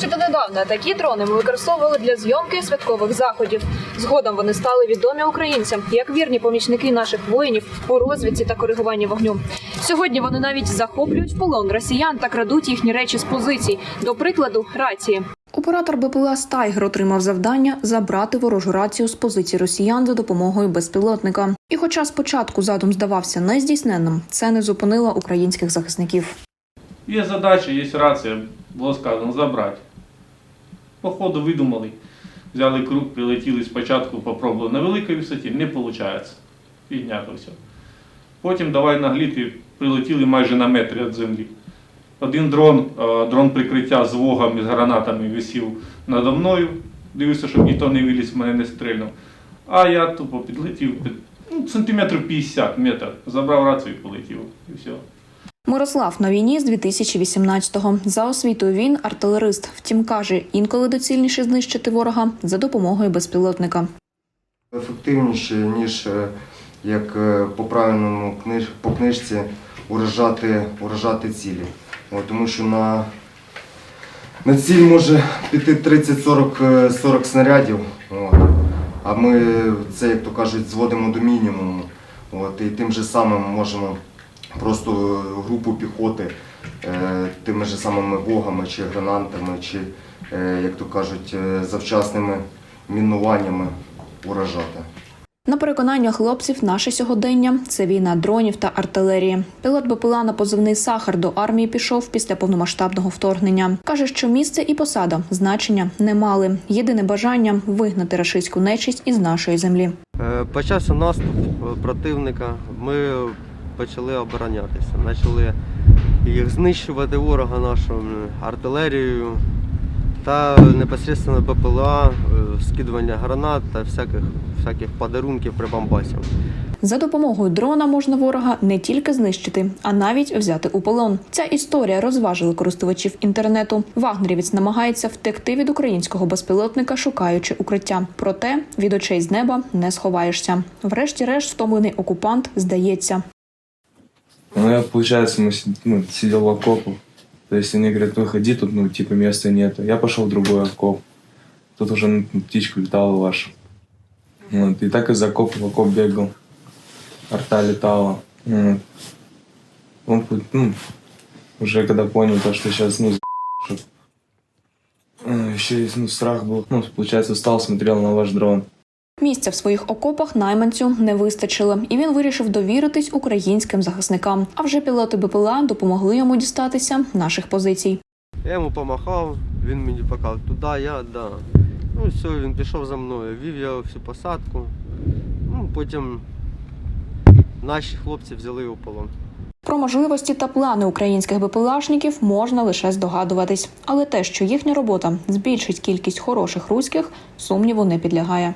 Ще донедавна такі дрони ми використовували для зйомки святкових заходів. Згодом вони стали відомі українцям як вірні помічники наших воїнів у розвідці та коригуванні вогню. Сьогодні вони навіть захоплюють в полон росіян та крадуть їхні речі з позицій, до прикладу, рації. Оператор БПЛА Стайгер отримав завдання забрати ворожу рацію з позицій росіян за допомогою безпілотника. І, хоча спочатку задум здавався нездійсненним, це не зупинило українських захисників. Є задача, є рація, було сказано забрати. По ходу видумали. Взяли круг, прилетіли спочатку, попробували на великій висоті, не виходить. Піднято все. Потім давай нагліти, прилетіли майже на метр від землі. Один дрон, е, дрон прикриття з вогами, з гранатами висів надо мною. Дивився, щоб ніхто не виліз, мене не стрільнув. А я тупо підлетів під ну, сантиметрів 50 метр. Забрав рацію і полетів. І все. Мирослав на війні з 2018-го. За освітою він артилерист. Втім, каже, інколи доцільніше знищити ворога за допомогою безпілотника. ефективніше, ніж е, як е, по правильному книж, по книжці уражати, уражати цілі. Тому що на, на ціль може піти 30-40 е, 40 снарядів. От. А ми це, як то кажуть, зводимо до мінімуму. От, і тим же самим можемо просто е, групу піхоти е, тими ж самими богами чи гранатами, чи, е, як то кажуть, завчасними мінуваннями уражати. На переконання хлопців, наше сьогодення це війна дронів та артилерії. Пілот БПЛА на позивний Сахар до армії пішов після повномасштабного вторгнення. каже, що місце і посада значення не мали. Єдине бажання вигнати рашистську нечисть із нашої землі. Почався наступ противника. Ми почали оборонятися, почали їх знищувати ворога нашого м, артилерією та непосредственно БПЛА, е, скидування гранат та всяких, всяких подарунків прибамбасів. За допомогою дрона можна ворога не тільки знищити, а навіть взяти у полон. Ця історія розважила користувачів інтернету. Вагнерівець намагається втекти від українського безпілотника, шукаючи укриття. Проте від очей з неба не сховаєшся. Врешті-решт, втомлений окупант здається. Ну, я, получается, мы, ну, сидел в окопу. То есть они говорят, выходи, тут, ну, типа, места нет. Я пошел в другой окоп. Тут уже ну, птичка летала ваша. Вот. И так из окопа в окоп бегал. Арта летала. Вот. Он, ну, уже когда понял то, что сейчас, ну, что... Еще ну, страх был. Ну, получается, встал, смотрел на ваш дрон. Місця в своїх окопах найманцю не вистачило, і він вирішив довіритись українським захисникам. А вже пілоти БПЛА допомогли йому дістатися наших позицій. Я йому помахав, він мені показав туди, я да. Ну все, він пішов за мною, вів я всю посадку. Ну, потім наші хлопці взяли його полон. Про можливості та плани українських БПЛАшників можна лише здогадуватись, але те, що їхня робота збільшить кількість хороших руських, сумніву не підлягає.